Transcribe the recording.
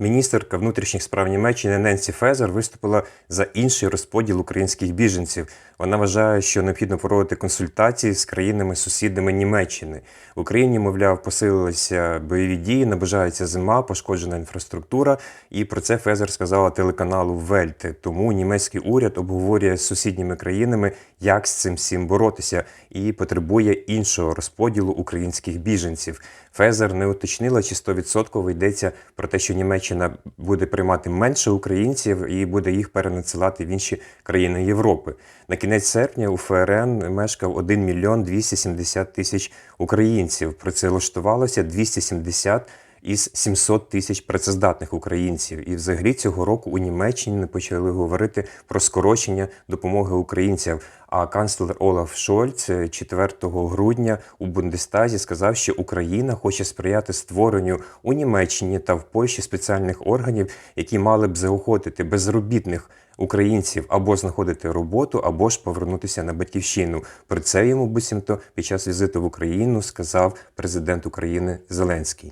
Міністерка внутрішніх справ Німеччини Ненсі Фезер виступила за інший розподіл українських біженців. Вона вважає, що необхідно проводити консультації з країнами-сусідами Німеччини. В Україні, мовляв, посилилися бойові дії, наближається зима, пошкоджена інфраструктура. І про це Фезер сказала телеканалу Вельте. Тому німецький уряд обговорює з сусідніми країнами, як з цим всім боротися, і потребує іншого розподілу українських біженців. Фезер не уточнила, чи 100% йдеться про те, що Німеччина буде приймати менше українців і буде їх перенадсилати в інші країни Європи. На кінець серпня у ФРН мешкав 1 мільйон 270 тисяч українців. Працевлаштувалося 270 із 700 тисяч працездатних українців. І взагалі цього року у Німеччині не почали говорити про скорочення допомоги українцям. А канцлер Олаф Шольц 4 грудня у Бундестазі сказав, що Україна хоче сприяти створенню у Німеччині та в Польщі спеціальних органів, які мали б заохотити безробітних українців або знаходити роботу, або ж повернутися на батьківщину. Про це йому буцімто під час візиту в Україну сказав президент України Зеленський.